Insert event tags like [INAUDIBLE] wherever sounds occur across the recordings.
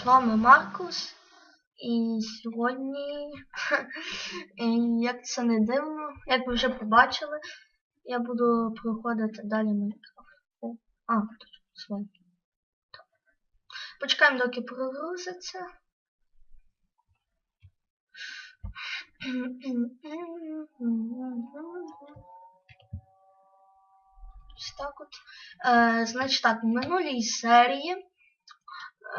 З вами Маркус. І сьогодні, [LAUGHS] як це не дивно, як ви вже побачили, я буду проходити далі Майнкрафт. А, тут свой. Почекаємо, доки прогрузиться. Ось так от. Е, значить так, в минулій серії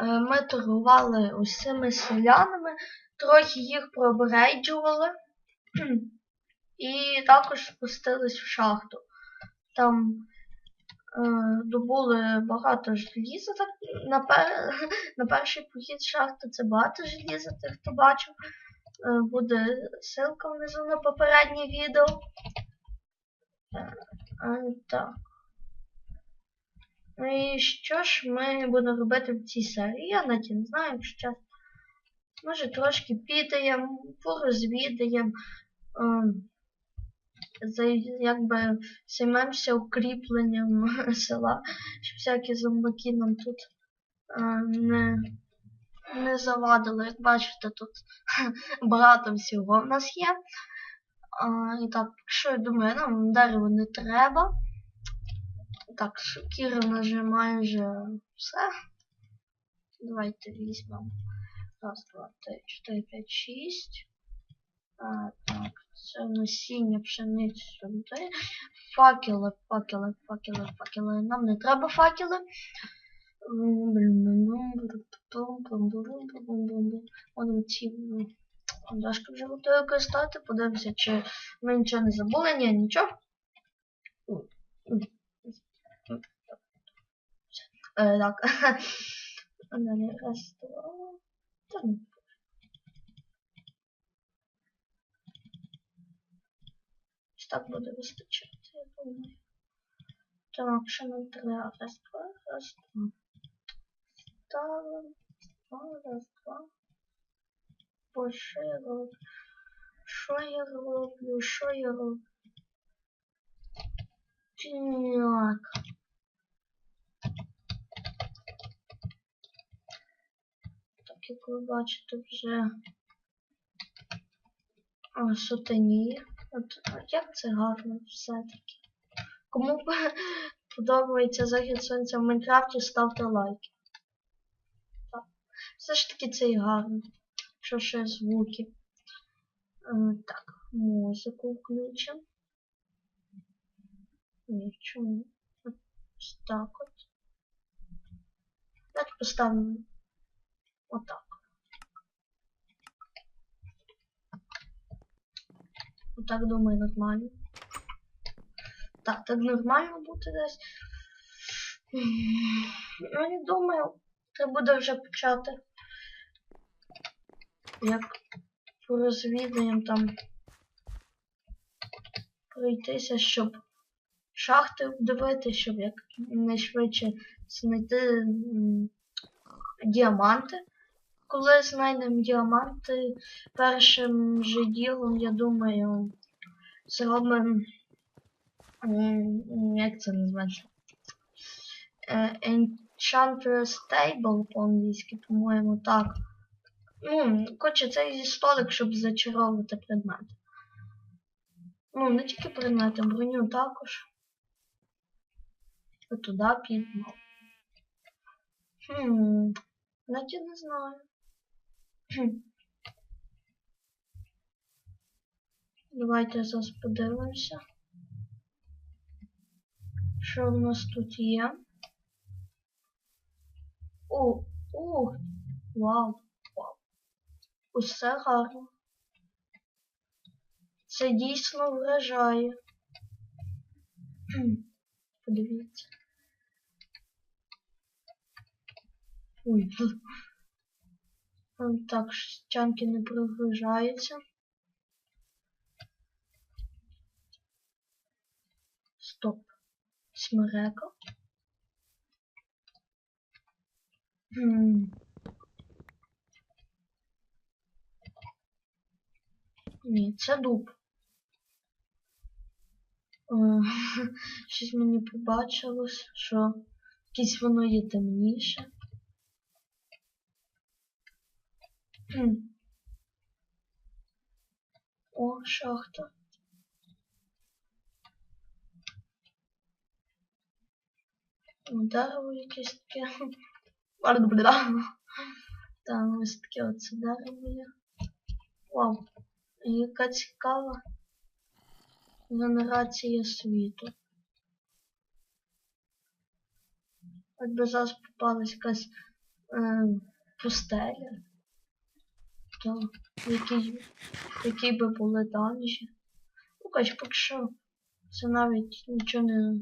ми торгували цими селянами, трохи їх пробрейджували і також спустились в шахту. Там е, добули багато желіза. Так, на, пер... [LAUGHS] на перший похід шахти це багато желіза, тих, хто бачив. Е, буде ссылка внизу на попереднє відео. Е, е, так. Ну і що ж ми будемо робити в цій серії? Я навіть не знаю, чесно. Може трошки підаємо, порозвідаємо, ем, якби займемося укріпленням [LAUGHS] села, щоб всякі зомбаки нам тут е, не, не завадили. Як бачите, тут [LAUGHS] багато всього в нас є. І так, що я думаю, нам дерево не треба. Так, шокіра вже майже все. Давайте візьмемо. Раз, два, три, чотири, п'ять, шість. А, так, це насіння пшениці. Факели, факели, факели, факели. Нам не треба факели. Будемо ці дошки вже готові використати. Подивимося, чи ми нічого не забули. Ні, нічого. Е, так. [LAUGHS] Раз, два. Ну. Ось Так буде вистачати, я думаю. Так, що нам треба? Раз, два, раз, два. Ставимо. Два, раз, два. Що я роблю? Що я роблю? Що я роблю? Так. Як ви бачите, вже а. От, як це гарно все-таки. Кому [LAUGHS] подобається захід сонця в Майнкрафті, ставте лайки. Так. Все ж таки це і гарно. Що ще звуки. Е, так, музику включимо. Ні, чому? Ось так от. Давайте поставимо отак. Отак думаю нормально. Так, так нормально буде десь. Ну, не думаю, треба буде вже почати. Як порозвідаємо там пройтися, щоб шахти вдивити, щоб як найшвидше знайти діаманти. Коли знайдемо діаманти, першим же ділом, я думаю, зробимо. Як це називається? Е, Enchantress Table по-англійськи, по-моєму, так. Ну, коротше, це зі столик, щоб зачаровувати предмети. Ну, не тільки предмети, броню також. І туди підемо. Хм, навіть я не знаю. [CLEARS THROAT] Давайте зараз подивимося. Що в нас тут є? О, о, вау, вау. Усе гарно. Це дійсно вражає. [CLEARS THROAT] Подивіться. Ой. [LAUGHS] Так, щанки не прогружаються. Стоп. Смерека. Хм. Ні, це дуб. Е, [LAUGHS] Щось мені побачилось, що якесь воно є темніше. Хм. О, шахта. Таке. Бля. Там таке оце є. Вау. Яка цікава генерація світу. От би зараз попалась якась е, пустеля, якій, в якій би були данжі. Ну, коротше, поки що це навіть нічого не,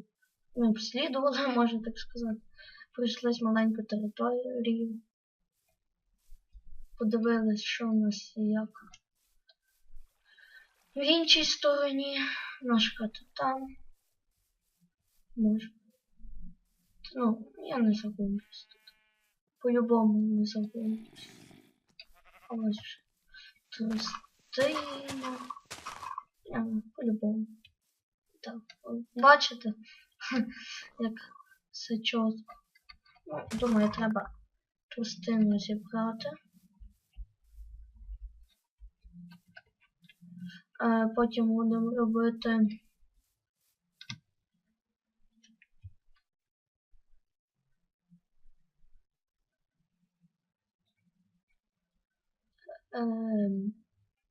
не обслідували, [LAUGHS] можна так сказати. Пройшлись маленьку територію. Подивились, що у нас і як. В іншій стороні наш хата там. Може. Ну, я не загублюсь тут. По-любому не загублюсь. А ось вже. Тростина. Я, по-любому. Так. Бачите? [LAUGHS] Як все чітко. Ну, думаю, треба тростину зібрати. Е, Потім будемо робити ем,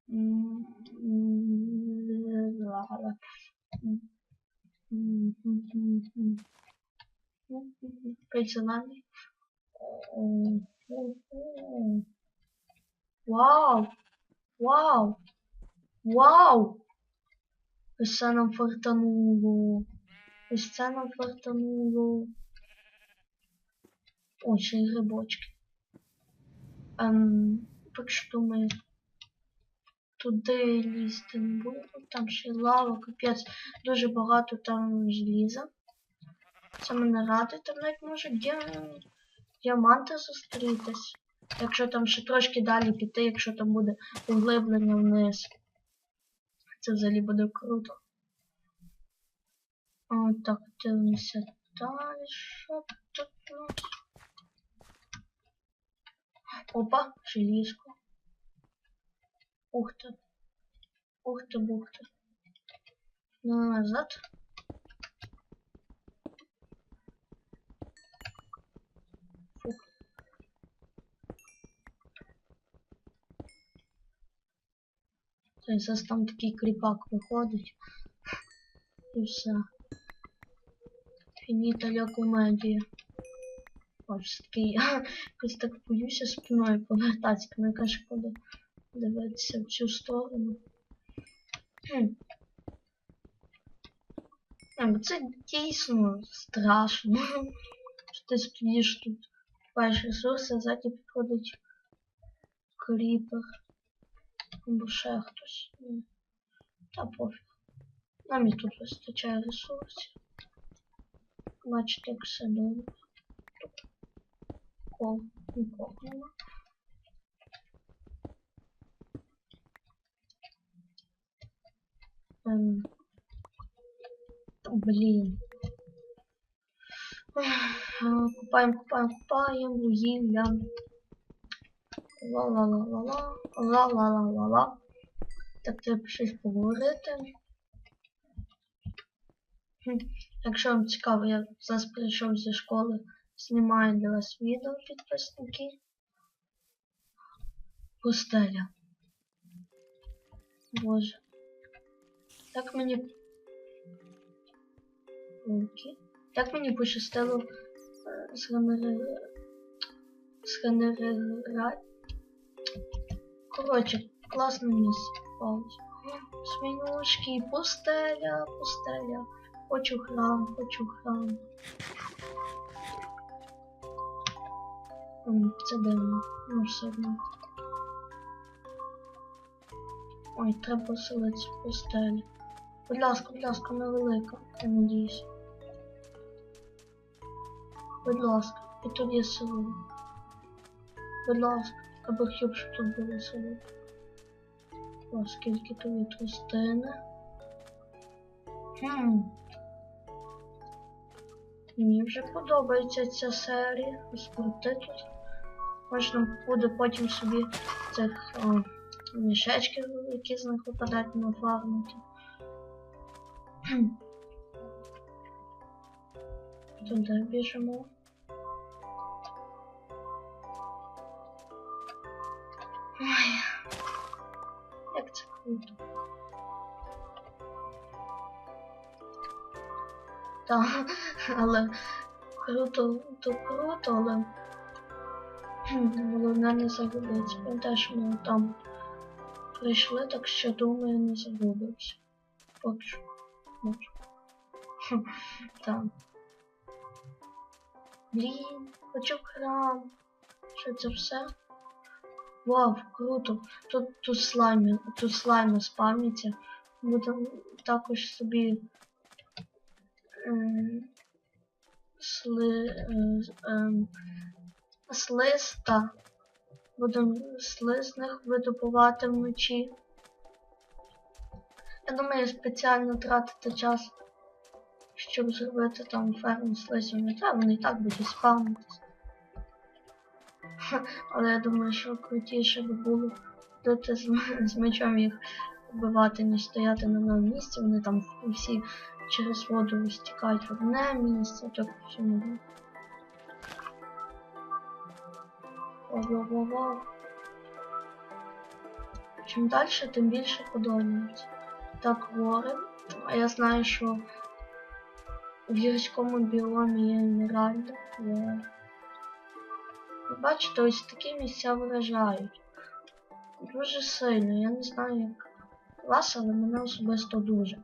м, м, ла-ла. М, м, м, м, м. Персональний. О, о, так що думаю, туди лізти не буду. Там ще лава, капець. Дуже багато там желіза. Це мене радить, там навіть може ді- діаманти зустрітись. Якщо там ще трошки далі піти, якщо там буде углублення вниз. Це взагалі буде круто. О, так, дивимося далі. Що тут? Опа, желізко. Ух ти. Ух ти, бух ти. Назад. Фух. Тобто зараз там такий кріпак виходить. І все. Фініта ля комедія. Ось такий. Якось [LAUGHS] так боюся спиною повертатися, коли каже, коли дивитися в цю сторону. Хм. Так, це дійсно страшно. [LAUGHS] Що ти стоїш тут, бачиш ресурси, а ззаді підходить кріпер. Або ще хтось. Та пофіг. Нам і тут вистачає ресурсів. Бачите, як все. Кол нікого нема. Ем. Блін. Ех, Купаємо, купаємо, купаємо вугілля. Ла-ла-ла-ла-ла. Ла-ла-ла-ла-ла. Так, треба щось поговорити. Якщо вам цікаво, я зараз прийшов зі школи, знімаю для вас відео підписники. Пустеля. Боже. Так мені. Окей. Так мені пощастило е, згенери... згенерувати. Коротше, класне місце. Свинюшки, пустеля, пустеля. Хочу храм, хочу храм. Це дивно, ну все одно. Ой, треба поселитися в. Будь ласка, будь ласка, невелика, я надіюсь. Будь ласка, і тут є село. Будь ласка, я би хотів, щоб тут було село. Скільки тут є тростини. Хм. Мені вже подобається ця серія. Ось тут. Можна буде потім собі цих о, мішечків, які з них випадають нафармити. Туди біжимо. Ой, як це круто. Так, але круто, то круто, але головне не загубитися. Пам'ятаєш, ми там прийшли, так що думаю, не загубився. Поки. [LAUGHS] Так. Блін, хочу крам. Що це все? Вау, круто. Тут, тут слаймі, тут слайми спавняться. Будемо також собі ем, сли, е, ем, слиста. Будемо сли з них видобувати вночі. Я думаю, спеціально тратити час, щоб зробити там ферму слизів не треба, вони і так будуть спавнитися. Але я думаю, що крутіше би було бути з, з мечом їх вбивати, ніж стояти на одному місці. Вони там всі через воду стікають в одне місце, так всьому. Ва-ва-ва-ва. Чим далі, тим більше подобається. Так, гори. А я знаю, що в гірському біомі є емеральди. Є. Ви Бачите, ось такі місця вражають. Дуже сильно. Я не знаю, як вас, але мене особисто дуже.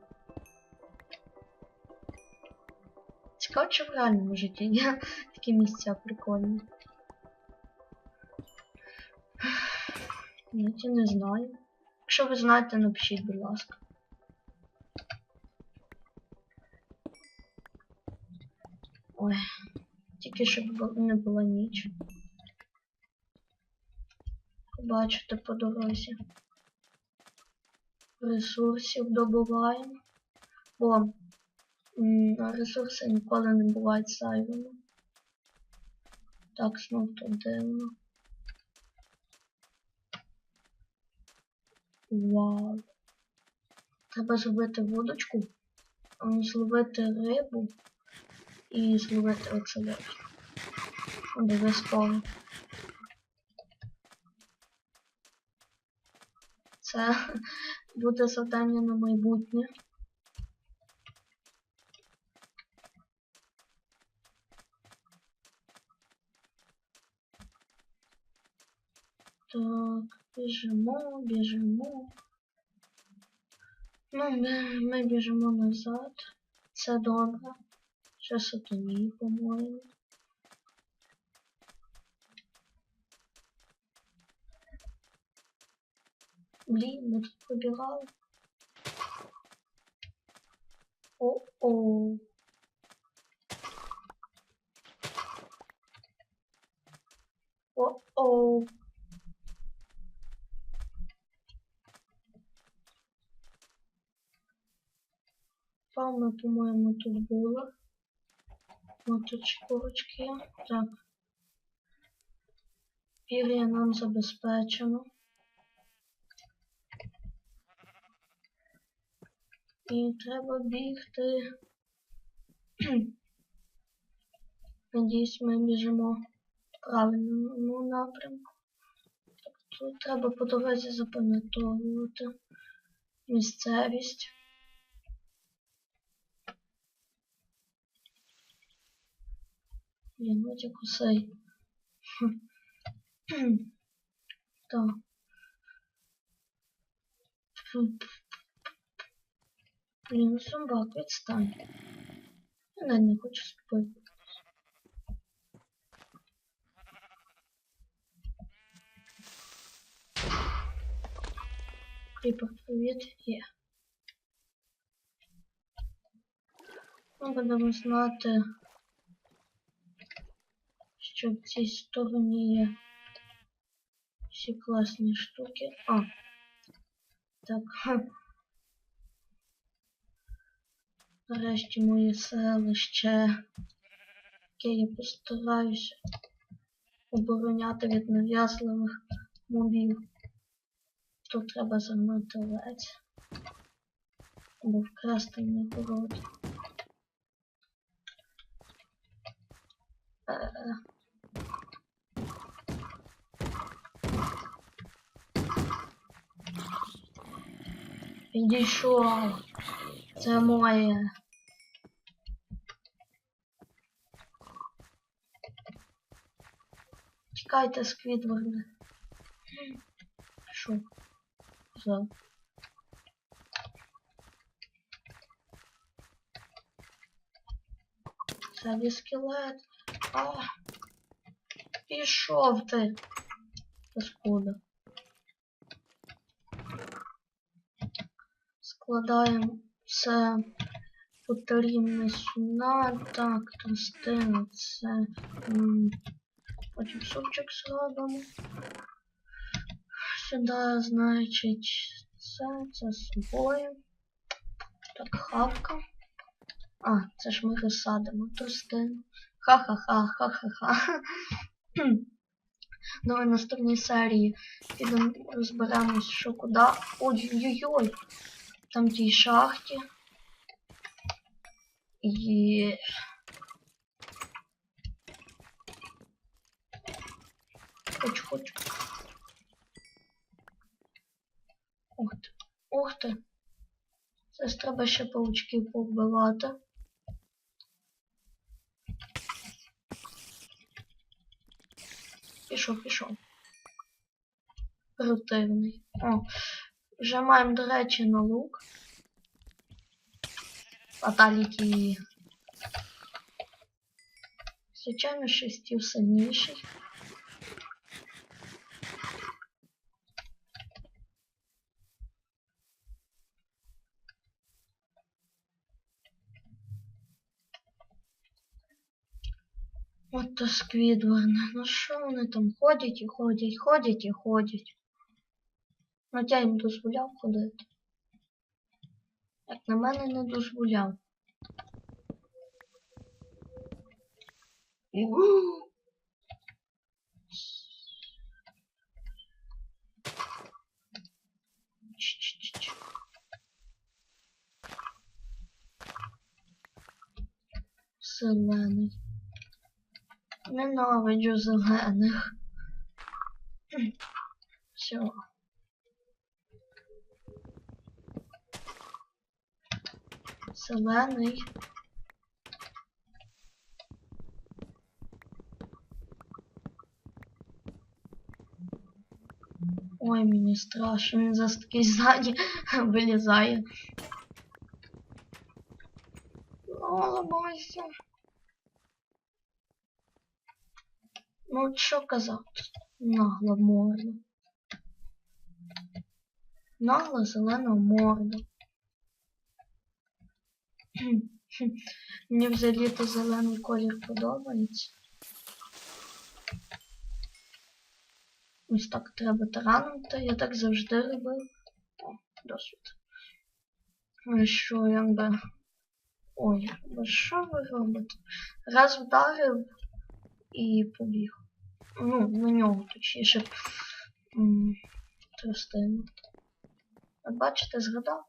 Цікаво, чи в реальному житті є такі місця прикольні. Ні, я не знаю. Якщо ви знаєте, напишіть, будь ласка. Ой, тільки щоб не була ніч. Побачите по дорозі. Ресурсів добуваємо. Бо ресурси ніколи не бувають зайвими. Так, знов тут дивно. Вау. Треба зробити вудочку, зловити рибу і зловити оцелот. Обов'язково. Це [LAUGHS] буде завдання на майбутнє. Так, біжимо, біжимо. Ну, ми, ми біжимо назад. Це добре. Ще сатані, по-моєму. Блін, ми тут побігали. О-о. О-о. Палма, по-моєму, тут була. Вот тут шкурочки. Так. Пір'я нам забезпечено. І треба бігти. [CLEARS THROAT] Надіюсь, ми біжимо в правильному напрямку. Тут треба по дорозі запам'ятовувати місцевість. Блін, ось як усей. Так. Блін, ну собак, відстань. Я навіть не хочу тобою. Кріпер, привіт, є. Ми будемо знати, що в є всі класні штуки. А. Так. Ха. Нарешті моє селище. Яке я постараюся обороняти від нав'язливих мобів. Тут треба загнати овець. Або вкрасти них город. Е-е. Підійшов. Це моє. Тікайте, Сквідварде. Що? За. Це скелет. А. Пішов ти. Паскуда. Складаємо все потрібне сюди. Так, тростина це. Потім супчик зробимо. Сюди, значить, це, це з собою. Так, хавка. А, це ж ми розсадимо тростину. Ха-ха-ха, ха-ха-ха. Давай наступній серії підемо розберемось, що куди. Ой-ой-ой. Там тій шахті. Є. Хоч, хоч. Ух ти. Ух ти. Це треба ще паучків повбивати. Пішов, пішов. Противний. О, вже маємо, до речі, на лук. Фаталіті. Звичайно, шестів сильніший. От то Сквідварне. Ну що вони там ходять і ходять, ходять і ходять. Ну я їм дозволяв ходити. Як на мене не дозволяв. Зелений. Ненавиджу зелених. Все. Зелений. Ой, мені страшно, він зараз такий ззаді [LAUGHS] вилізає. О. Ну, от що казати? Нагла морда. Нагла зелена морда. [LAUGHS] Мені взагалі то зелений колір подобається. Ось так треба таранити. Я так завжди робив. О, досвід. Ну що, якби. Ой, ви що ви робите? Раз вдарив і побіг. Ну, на нього точніше. Тростину. Бачите, згадав?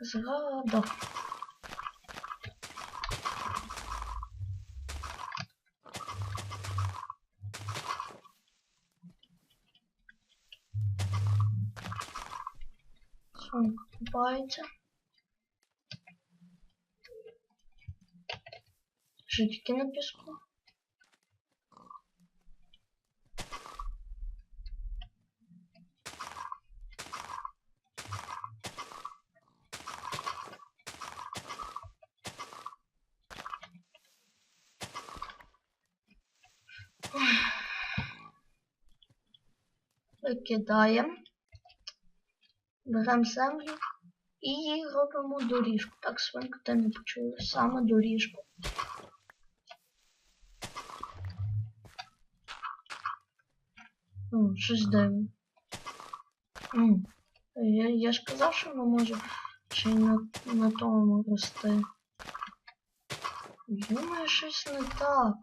Згадок. Сон купается. Жидки на песку. Викидаємо. Беремо землю і робимо доріжку. Так, свинка, ти не почула. Саме доріжку. О, щось дивно. Я, я ж казав, що воно може ще й на, на тому рости. Думаю, щось не так.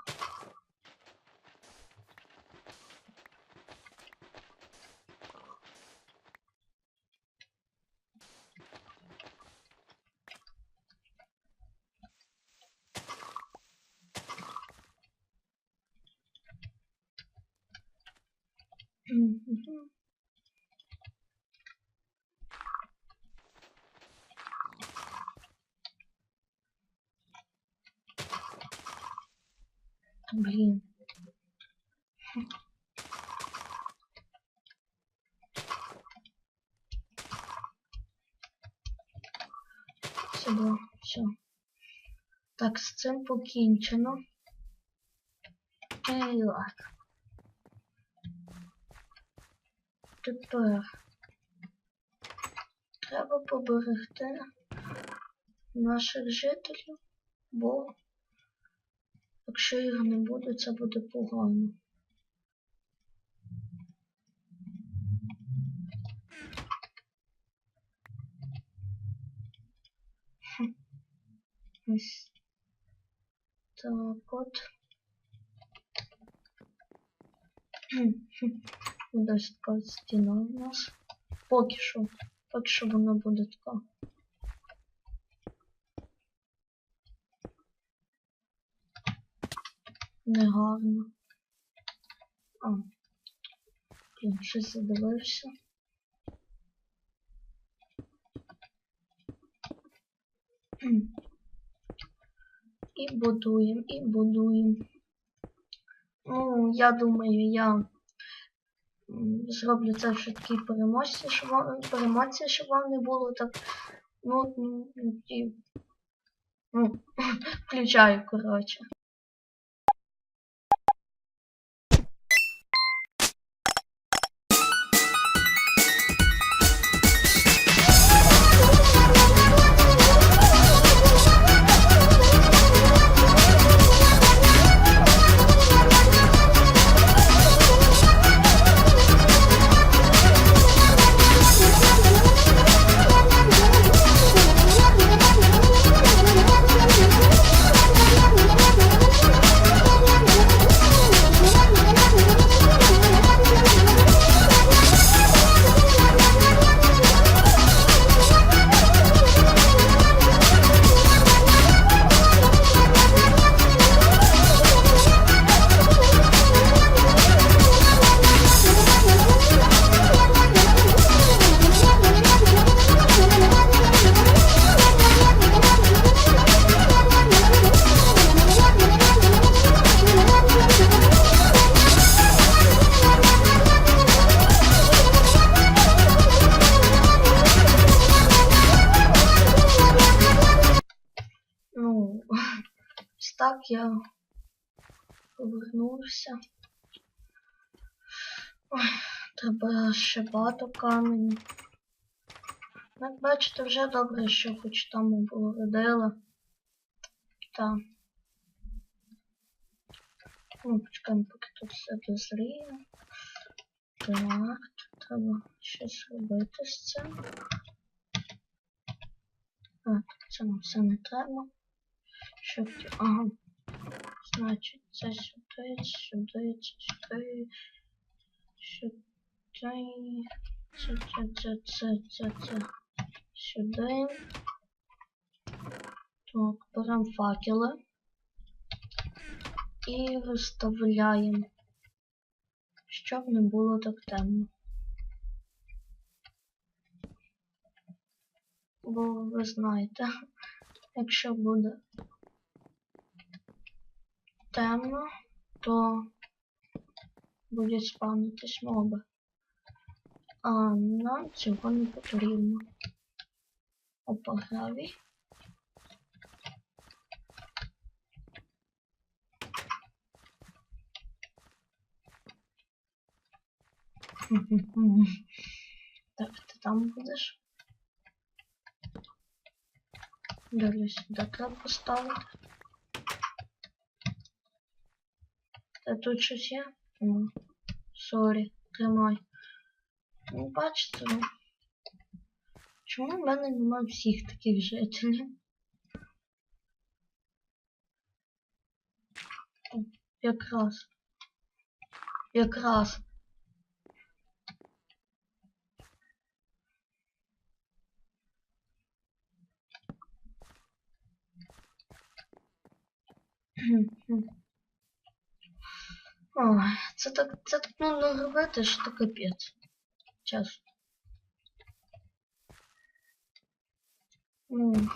Мгм. Блін. Сюди, все. Так, з цим покінчено. Так. Тепер треба поберегти наших жителів, бо якщо їх не буде, це буде погано. Ось так от. Хм, хм. Ось така стіна у нас. Поки що. Поки що вона буде така. Негарно. А. Блін, щось задивився. Кхм. І будуємо, і будуємо. Ну, я думаю, я зроблю це в такій переможці, щоб вам, переможці, щоб вам не було так. Ну, і, ну, [LAUGHS] включаю, коротше. Повернувся. Треба ще багато каменю. Як бачите, вже добре, що хоч там обгородила. Так. Ну, почекаємо, поки тут все дозріє. Так, тут треба щось робити з цим. А, тут це нам все не треба. Щоб... Ага. Значить, це сюди, сюди, це сюди. Сюди. Це, це, це, це, це, це. Сюди. Так, беремо факели. І розставляємо. Щоб не було так темно. Бо ви знаєте, [LAUGHS] якщо буде темно, то будуть спавнитись моби. А нам цього не потрібно. Опа, гравій. [LAUGHS] Так, ти там будеш? Дивлюсь, сюди треба поставити. Та тут щось є? Сорі, тримай. Ну, бачите, ну. Чому в мене немає всіх таких жителів? Якраз. Якраз. Ой, це так, це так нудно робити, що то капець. Час. Ну.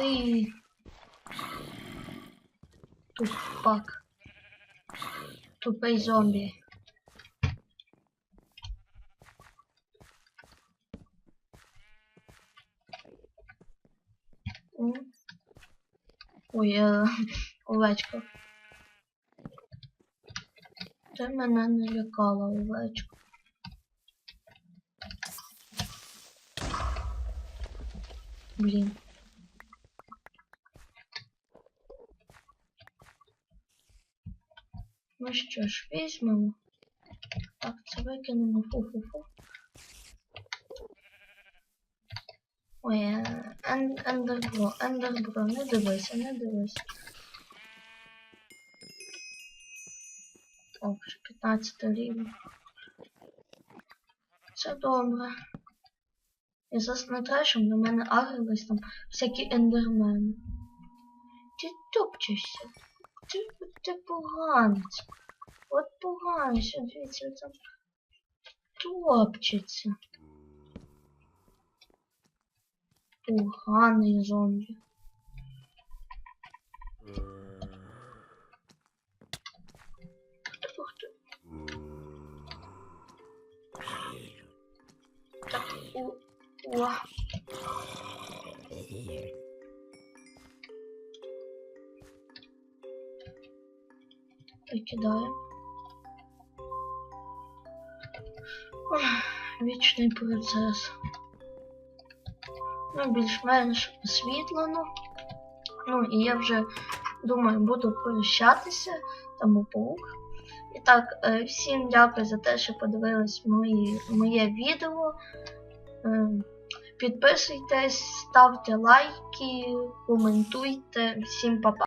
Ти тупак. Тупий зомбі. М. Ой, е, овечка. Ти мене не лякала, овечка. Блін. Ну що ж, візьмемо. Так, це викинемо. Фу-фу-фу. Ой, е, ен, ендербро, ендербро, не дивися, не дивися. О, вже 15 рівень. Це добре. І зараз не треба, щоб на мене агрились там всякі ендермени. Ти топчешся. Ти, поганець. От поганець, дивіться, він там топчеться. Поганий зомбі. Так, у, о. Викидаємо. Вічний процес. Ну, більш-менш освітлено. Ну, і я вже думаю, буду прощатися, тому паук. І так, е, всім дякую за те, що подивились мої, моє відео. Е, Підписуйтесь, ставте лайки, коментуйте. Всім па-па.